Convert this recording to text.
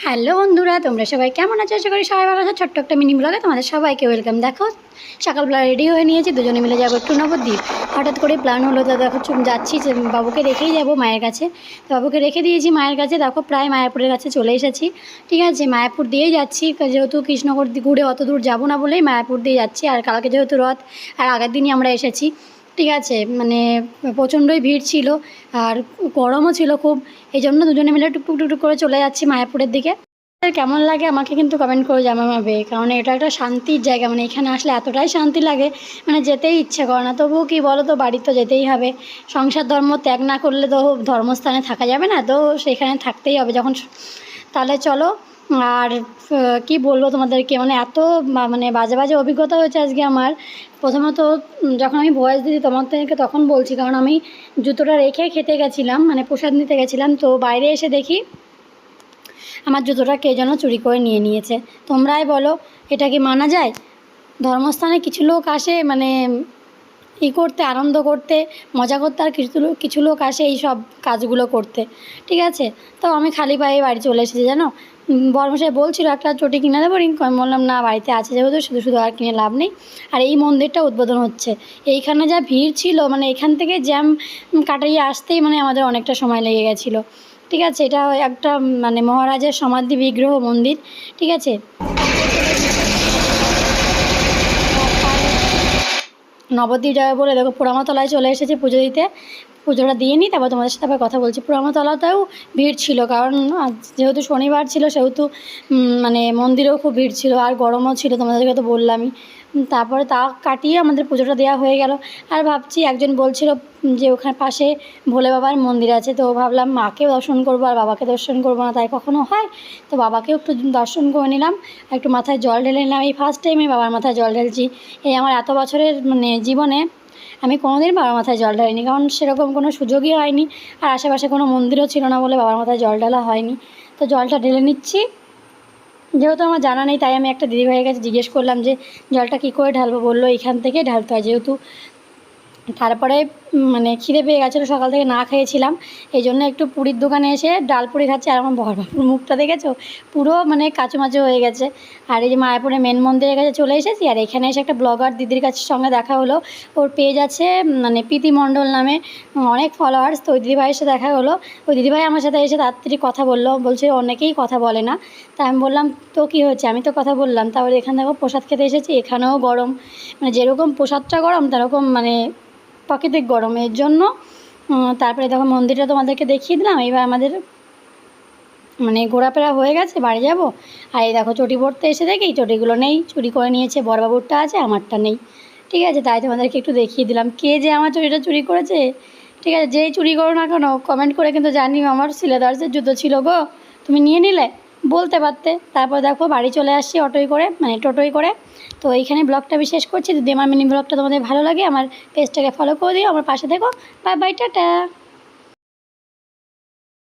Hello বন্ধুরা, তোমরা সবাই কেমন আছো? আশা করি সবাই ভালো আছো। ছোট্ট একটা মিনি ব্লগে তোমাদের সবাইকে ওয়েলকাম দেখো, সকালবেলা রেডি হয়ে নিয়েছি, দুজনে মিলে যাব একটু নবদ্বীপ। হঠাৎ করে প্ল্যান হলো তো দেখো চুম যাচ্ছি, যে বাবুকে রেখেই যাব মায়ের কাছে। তো বাবুকে রেখে দিয়েছি মায়ের কাছে। দেখো প্রায় মায়াপুরের কাছে চলে এসেছি। ঠিক আছে, মায়াপুর দিয়েই যাচ্ছি। যেহেতু কৃষ্ণনগর দি- ঘুরে অত দূর যাব না বলেই মায়াপুর দিয়ে যাচ্ছি। আর কালকে যেহেতু রথ, আর আগের দিনই আমরা এসেছি। ঠিক আছে মানে প্রচণ্ডই ভিড় ছিল আর গরমও ছিল খুব, এই জন্য দুজনে মিলে টুকটুক টুকটুক করে চলে যাচ্ছি মায়াপুরের দিকে। কেমন লাগে আমাকে কিন্তু কমেন্ট করে জানাবে, কারণ এটা একটা শান্তির জায়গা মানে এখানে আসলে এতটাই শান্তি লাগে মানে যেতেই ইচ্ছে করে না, তবুও কি বলো তো বাড়ি তো যেতেই হবে। সংসার ধর্ম ত্যাগ না করলে তো ধর্মস্থানে থাকা যাবে না, তো সেখানে থাকতেই হবে, যখন তাহলে চলো আর কি বলব তোমাদেরকে? মানে এত মানে বাজে বাজে অভিজ্ঞতা হয়েছে আজকে আমার। প্রথমত যখন আমি ভয়েস দিদি তোমাদেরকে তখন বলছি, কারণ আমি জুতোটা রেখে খেতে গেছিলাম মানে প্রসাদ নিতে গেছিলাম। তো বাইরে এসে দেখি আমার জুতোটা কে যেন চুরি করে নিয়ে নিয়েছে। তোমরাই বলো, এটা কি মানা যায়? ধর্মস্থানে কিছু লোক আসে মানে ই করতে, আনন্দ করতে, মজা করতে, আর কিছু লোক কিছু লোক আসে এই সব কাজগুলো করতে। ঠিক আছে? তো আমি খালি পায়ে বাড়ি চলে এসেছি, জানো? বর্মশাই বলছিল একটা চটি কিনে দেবো, রিঙ্কু। আমি বললাম, না, বাড়িতে আছে যেহেতু, শুধু শুধু আর কিনে লাভ নেই। আর এই মন্দিরটা উদ্বোধন হচ্ছে। এইখানে যা ভিড় ছিল মানে এখান থেকে জ্যাম কাটাইয়ে আসতেই মানে আমাদের অনেকটা সময় লেগে গেছিল। ঠিক আছে, এটা একটা মানে মহারাজের সমাধি বিগ্রহ মন্দির। ঠিক আছে? নবদ্বীপ যাবে বলে দেখো পোড়ামাতলায় চলে এসেছে পুজো দিতে। পুজোটা দিয়ে নিই, তারপর তোমাদের সাথে আবার কথা বলছি। পোড়ামাতলাতেও ভিড় ছিল, কারণ যেহেতু শনিবার ছিল, সেহেতু মানে মন্দিরেও খুব ভিড় ছিল, আর গরমও ছিল তোমাদেরকে তো বললামই। তারপরে তা কাটিয়ে আমাদের পুজোটা দেওয়া হয়ে গেল। আর ভাবছি একজন বলছিল যে ওখানে পাশে ভোলে বাবার মন্দির আছে। তো ভাবলাম মাকেও দর্শন করব আর বাবাকে দর্শন করব না, তাই কখনো হয়? তো বাবাকেও একটু দর্শন করে নিলাম। একটু মাথায় জল ঢেলে নিলাম। এই ফার্স্ট টাইমে বাবার মাথায় জল ঢেলছি। এই আমার এত বছরের মানে জীবনে আমি কোনোদিন বাবার মাথায় জল ঢালিনি, কারণ সেরকম কোনো সুযোগই হয়নি। আর আশেপাশে কোনো মন্দিরও ছিল না বলে বাবার মাথায় জল ঢালা হয়নি। তো জলটা ঢেলে নিচ্ছি। যেহেতু আমার জানা নেই, তাই আমি একটা দিদিভাইয়ের কাছে জিজ্ঞেস করলাম যে জলটা কী করে ঢালবো, বলল এখান থেকে ঢালতে হয় যেহেতু। তারপরে মানে খিদে পেয়ে গেছিল, সকাল থেকে না খেয়েছিলাম। এই জন্য একটু পুরীর দোকানে এসে ডাল পুরি খাচ্ছি, আর আমার বর মুখটা দেখেছ? পুরো মানে কাচুমাচু হয়ে গেছে। আর এই যে মায়াপুরে মেন মন্দিরের কাছে চলে এসেছি, আর এখানে এসে একটা ব্লগার দিদির কাছে সঙ্গে দেখা হলো। ওর পেজ আছে মানে প্রীতি মণ্ডল নামে, অনেক ফলোয়ার্স তো ওই দিদিভাইয়ের সাথে দেখা হলো। ওই দিদিভাই আমার সাথে এসে তাড়াতাড়ি কথা বলল, বলছে অনেকেই কথা বলে না। তা আমি বললাম, তো কী হয়েছে? আমি তো কথা বললাম। তারপরে এখানে দেখো প্রসাদ খেতে এসেছি, এখানেও গরম। মানে যেরকম প্রসাদটা গরম, তেরকম মানে প্রাকৃতিক গরমের জন্য। তারপরে দেখো মন্দিরটা তোমাদেরকে দেখিয়ে দিলাম। এবার আমাদের মানে ঘোরাফেরা হয়ে গেছে, বাড়ি যাব। আর এই দেখো চটি পড়তে এসে দেখি চটিগুলো নেই, চুরি করে নিয়েছে বড়বাবুরটা আছে, আমারটা নেই। ঠিক আছে, তাই তোমাদেরকে একটু দেখিয়ে দিলাম। কে যে আমার চটিটা চুরি করেছে? ঠিক আছে, যেই চুরি করো না কেন কমেন্ট করে কিন্তু জানি আমার সিলেদার্সের জুতো ছিল গো, তুমি নিয়ে নিলে? বলতে পারতে। তারপর দেখো বাড়ি চলে আসছি অটোই করে মানে টোটোই করে। তো এইখানে ব্লগটা বিশেষ শেষ করছি। যদি আমার মিনি ব্লগটা তোমাদের ভালো লাগে, আমার পেজটাকে ফলো করে দিও। আমার পাশে থেকো। Bye bye tata.